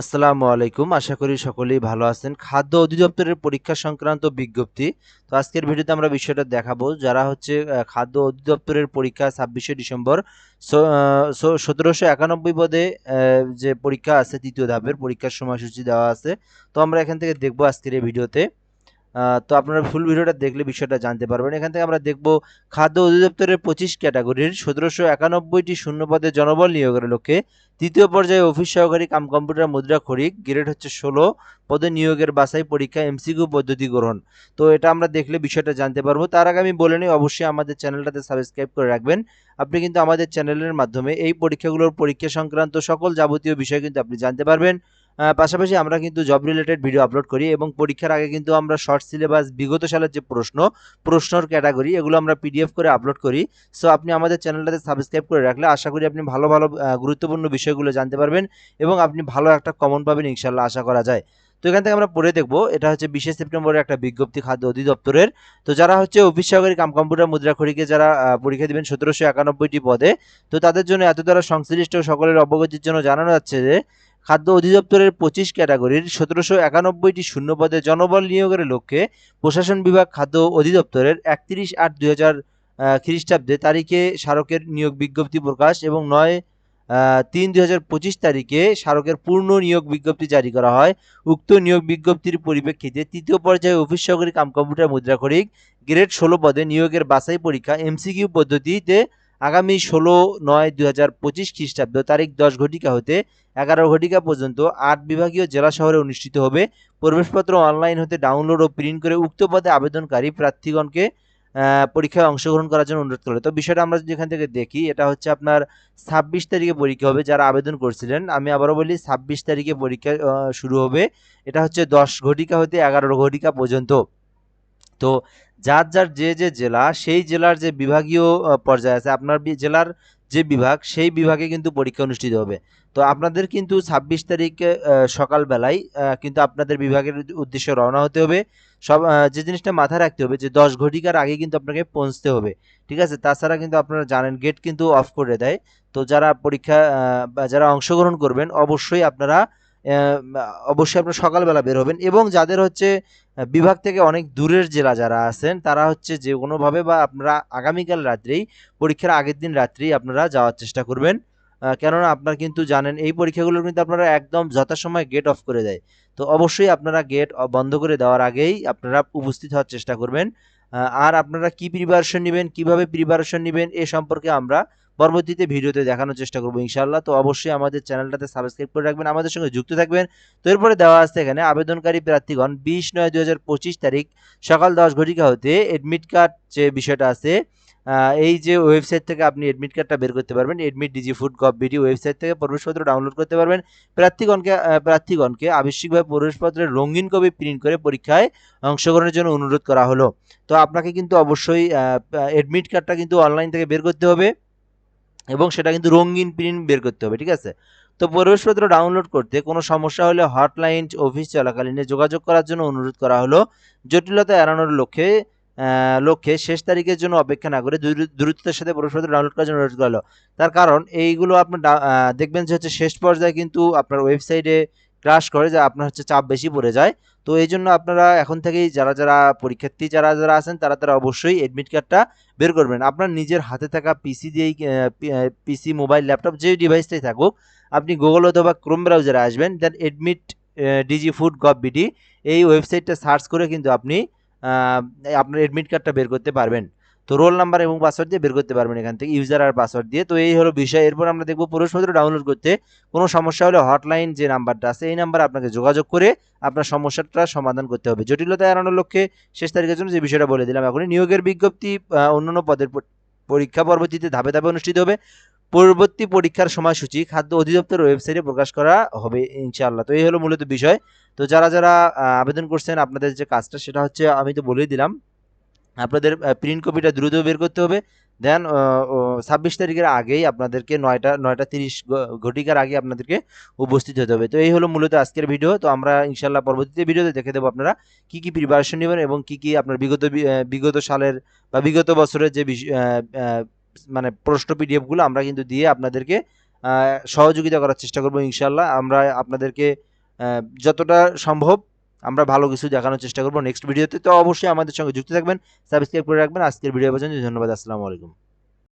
আসসালামু আলাইকুম। আশা করি সকলেই ভালো আছেন। খাদ্য অধিদপ্তরের পরীক্ষা সংক্রান্ত বিজ্ঞপ্তি। তো আজকের ভিডিওতে আমরা বিষয়টা দেখাবো। যারা হচ্ছে খাদ্য অধিদপ্তরের পরীক্ষা ছাব্বিশে ডিসেম্বর সতেরোশো একানব্বই পদে যে পরীক্ষা আছে তৃতীয় ধাপের পরীক্ষার সময়সূচি দেওয়া আছে। তো আমরা এখান থেকে দেখব আজকের এই ভিডিওতে। তো আপনারা ফুল ভিডিওটা দেখলে বিষয়টা জানতে পারবেন। এখান থেকে আমরা দেখব খাদ্য অধিদপ্তরের পঁচিশ ক্যাটাগরির সতেরোশো একানব্বইটি শূন্য পদে জনবল নিয়োগের লক্ষ্যে তৃতীয় পর্যায়ে অফিস সহকারী কাম কম্পিউটার মুদ্রা খড়িক, গ্রেড হচ্ছে ষোলো পদে নিয়োগের বাছাই পরীক্ষা এমসিকিউ পদ্ধতি গ্রহণ। তো এটা আমরা দেখলে বিষয়টা জানতে পারব। তার আগে আমি বলে নিই, অবশ্যই আমাদের চ্যানেলটাতে সাবস্ক্রাইব করে রাখবেন। আপনি কিন্তু আমাদের চ্যানেলের মাধ্যমে এই পরীক্ষাগুলোর পরীক্ষা সংক্রান্ত সকল যাবতীয় বিষয় কিন্তু আপনি জানতে পারবেন। পাশাপাশি আমরা কিন্তু জব রিলেটেড ভিডিও আপলোড করি এবং পরীক্ষার আগে কিন্তু আমরা শর্ট সিলেবাস বিগত সালের যে প্রশ্ন, প্রশ্নর ক্যাটাগরি এগুলো আমরা পিডিএফ করে আপলোড করি। সো আপনি আমাদের চ্যানেলটাতে সাবস্ক্রাইব করে রাখলে আশা করি আপনি ভালো ভালো গুরুত্বপূর্ণ বিষয়গুলো জানতে পারবেন এবং আপনি ভালো একটা কমন পাবেন ইনশাল্লাহ আশা করা যায়। তো এখান থেকে আমরা পড়ে দেখব, এটা হচ্ছে বিশে সেপ্টেম্বরের একটা বিজ্ঞপ্তি খাদ্য অধিদপ্তরের। তো যারা হচ্ছে অফিস সহকারী কাম কম্পিউটার মুদ্রা খড়িকে যারা পরীক্ষা দেবেন সতেরোশো একানব্বইটি পদে, তো তাদের জন্য এত দ্বারা সংশ্লিষ্ট সকলের অবগতির জন্য জানানো যাচ্ছে যে খাদ্য অধিদপ্তরের পঁচিশ ক্যাটাগরির সতেরোশো একানব্বইটি শূন্য পদে জনবল নিয়োগের লক্ষ্যে প্রশাসন বিভাগ খাদ্য অধিদপ্তরের একত্রিশ আট দুই হাজার খ্রিস্টাব্দে তারিখে স্মারকের নিয়োগ বিজ্ঞপ্তি প্রকাশ এবং নয় তিন দুই হাজার পঁচিশ তারিখে স্মারকের পূর্ণ নিয়োগ বিজ্ঞপ্তি জারি করা হয়। উক্ত নিয়োগ বিজ্ঞপ্তির পরিপ্রেক্ষিতে তৃতীয় পর্যায়ে অফিস সহকারী কাম কম্পিউটার মুদ্রা মুদ্রাখরিক গ্রেড ষোলো পদে নিয়োগের বাছাই পরীক্ষা এমসিকিউ পদ্ধতিতে আগামী ষোলো নয় দুই হাজার পঁচিশ খ্রিস্টাব্দ তারিখ দশ ঘটিকা হতে এগারো ঘটিকা পর্যন্ত আট বিভাগীয় জেলা শহরে অনুষ্ঠিত হবে। প্রবেশপত্র অনলাইন হতে ডাউনলোড ও প্রিন্ট করে উক্ত পদে আবেদনকারী প্রার্থীগণকে পরীক্ষায় অংশগ্রহণ করার জন্য অনুরোধ করল। তো বিষয়টা আমরা যদি এখান থেকে দেখি, এটা হচ্ছে আপনার ছাব্বিশ তারিখে পরীক্ষা হবে যারা আবেদন করছিলেন। আমি আবারও বলি, ছাব্বিশ তারিখে পরীক্ষা শুরু হবে। এটা হচ্ছে দশ ঘটিকা হতে এগারো ঘটিকা পর্যন্ত। তো যার যার যে যে জেলা, সেই জেলার যে বিভাগীয় পর্যায়ে আছে, আপনার জেলার যে বিভাগ, সেই বিভাগে কিন্তু পরীক্ষা অনুষ্ঠিত হবে। তো আপনাদের কিন্তু ছাব্বিশ তারিখে সকালবেলায় কিন্তু আপনাদের বিভাগের উদ- উদ্দেশ্যে রওনা হতে হবে। সব যে জিনিসটা মাথায় রাখতে হবে যে দশ ঘটিকার আগে কিন্তু আপনাকে পৌঁছতে হবে, ঠিক আছে? তাছাড়া কিন্তু আপনারা জানেন গেট কিন্তু অফ করে দেয়। তো যারা পরীক্ষা যারা অংশগ্রহণ করবেন, অবশ্যই আপনারা অবশ্যই আপনারা সকালবেলা বের হবেন এবং যাদের হচ্ছে বিভাগ থেকে অনেক দূরের জেলা যারা আছেন, তারা হচ্ছে যে কোনোভাবে বা আপনারা আগামীকাল রাত্রেই, পরীক্ষার আগের দিন রাত্রেই আপনারা যাওয়ার চেষ্টা করবেন। কেননা আপনারা কিন্তু জানেন, এই পরীক্ষাগুলো কিন্তু আপনারা একদম যথাসময় গেট অফ করে দেয়। তো অবশ্যই আপনারা গেট বন্ধ করে দেওয়ার আগেই আপনারা উপস্থিত হওয়ার চেষ্টা করবেন। আর আপনারা কি প্রিপারেশন নেবেন, কীভাবে প্রিপারেশন নেবেন, এ সম্পর্কে আমরা পরবর্তীতে ভিডিওতে দেখানোর চেষ্টা করব ইনশাল্লাহ তো অবশ্যই আমাদের চ্যানেলটাতে সাবস্ক্রাইব করে রাখবেন, আমাদের সঙ্গে যুক্ত থাকবেন। তো এরপরে দেওয়া আছে এখানে, আবেদনকারী প্রার্থীগণ, বিশ নয় দু তারিখ সকাল দশ ঘটিকা হতে এডমিট কার্ড যে বিষয়টা আছে এই যে ওয়েবসাইট থেকে আপনি এডমিট কার্ডটা বের করতে পারবেন admit DG food gov BD website থেকে প্রবেশপত্র ডাউনলোড করতে পারবেন। প্রার্থীগণকে প্রার্থীগণকে আবশ্যিকভাবে প্রবেশপত্রের রঙিন কপি প্রিন্ট করে পরীক্ষায় অংশগ্রহণের জন্য অনুরোধ করা হলো। তো আপনাকে কিন্তু অবশ্যই এডমিট কার্ডটা কিন্তু অনলাইন থেকে বের করতে হবে এবং সেটা কিন্তু রঙিন প্রিন্ট বের করতে হবে, ঠিক আছে? তো প্রবেশপত্র ডাউনলোড করতে কোনো সমস্যা হলে হটলাইন অফিস চলাকালীন যোগাযোগ করার জন্য অনুরোধ করা হলো। জটিলতা এড়ানোর লক্ষ্যে লক্ষ্যে শেষ তারিখের জন্য অপেক্ষা না করে দ্রু- দ্রুততার সাথে প্রবেশপত্র ডাউনলোড করার জন্য অনুরোধ করা তার কারণ এইগুলো আপনার ডা- দেখবেন যে হচ্ছে শেষ পর্যায়ে কিন্তু আপনার ওয়েবসাইটে ক্রাশ করে যে আপনার হচ্ছে চাপ বেশি পড়ে যায়। তো এই জন্য আপনারা এখন থেকেই যারা যারা পরীক্ষার্থী যারা যারা আছেন তারা তারা অবশ্যই এডমিট কার্ডটা বের করবেন। আপনার নিজের হাতে থাকা পিসি দিয়েই পিসি মোবাইল ল্যাপটপ যে ডিভাইসটাই থাকুক, আপনি গুগল অথবা ক্রোম ব্রাউজারে আসবেন then admit DG food gov BD এই ওয়েবসাইটটা সার্চ করে কিন্তু আপনি আপনার এডমিট কার্ডটা বের করতে পারবেন। তো রোল নাম্বার এবং পাসওয়ার্ড দিয়ে বের করতে পারবেন এখান থেকে ইউজার আর পাসওয়ার্ড দিয়ে। তো এই হলো বিষয়। এরপর আমরা দেখব প্রবেশপত্র ডাউনলোড করতে। কোনো সমস্যা হলে হটলাইন যে নাম্বারটা আছে, এই নাম্বারে আপনাকে যোগাযোগ করে আপনার সমস্যাটা সমাধান করতে হবে। জটিলতা এড়ানোর লক্ষ্যে শেষ তারিখের জন্য যে বিষয়টা বলে দিলাম এখনই, নিয়োগের বিজ্ঞপ্তি অন্যান্য পদের পরীক্ষা পরবর্তীতে ধাপে ধাপে অনুষ্ঠিত হবে। পরবর্তী পরীক্ষার সময়সূচি খাদ্য অধিদপ্তর ওয়েবসাইটে প্রকাশ করা হবে, ইনশাআল্লাহ। তো এই হলো মূলত বিষয়। তো যারা যারা আবেদন করছেন, আপনাদের যে কাজটা, সেটা হচ্ছে আমি তো বলেই দিলাম, আপনাদের প্রিন্ট কপিটা দ্রুত বের করতে হবে। দেন ছাব্বিশ তারিখের আগেই আপনাদেরকে নয়টা নয়টা তিরিশ ঘটিকার আগে আপনাদেরকে উপস্থিত হতে হবে। তো এই হলো মূলত আজকের ভিডিও। তো আমরা ইনশাল্লাহ পরবর্তীতে ভিডিওতে দেখে দেবো আপনারা কী কী প্রিপারেশন নেবেন এবং কী কী আপনার বিগত বিগত সালের বা বিগত বছরের যে মানে প্রশ্ন পিডিএফগুলো আমরা কিন্তু দিয়ে আপনাদেরকে সহযোগিতা করার চেষ্টা করব ইনশাল্লাহ আমরা আপনাদেরকে যতটা সম্ভব আমরা ভালো কিছু দেখানোর চেষ্টা করব নেক্সট ভিডিওতে। তো অবশ্যই আমাদের সঙ্গে যুক্ত থাকবেন, সাবস্ক্রাইব করে রাখবেন। আজকের ভিডিও পর্যন্ত, ধন্যবাদ, আসসালামু আলাইকুম।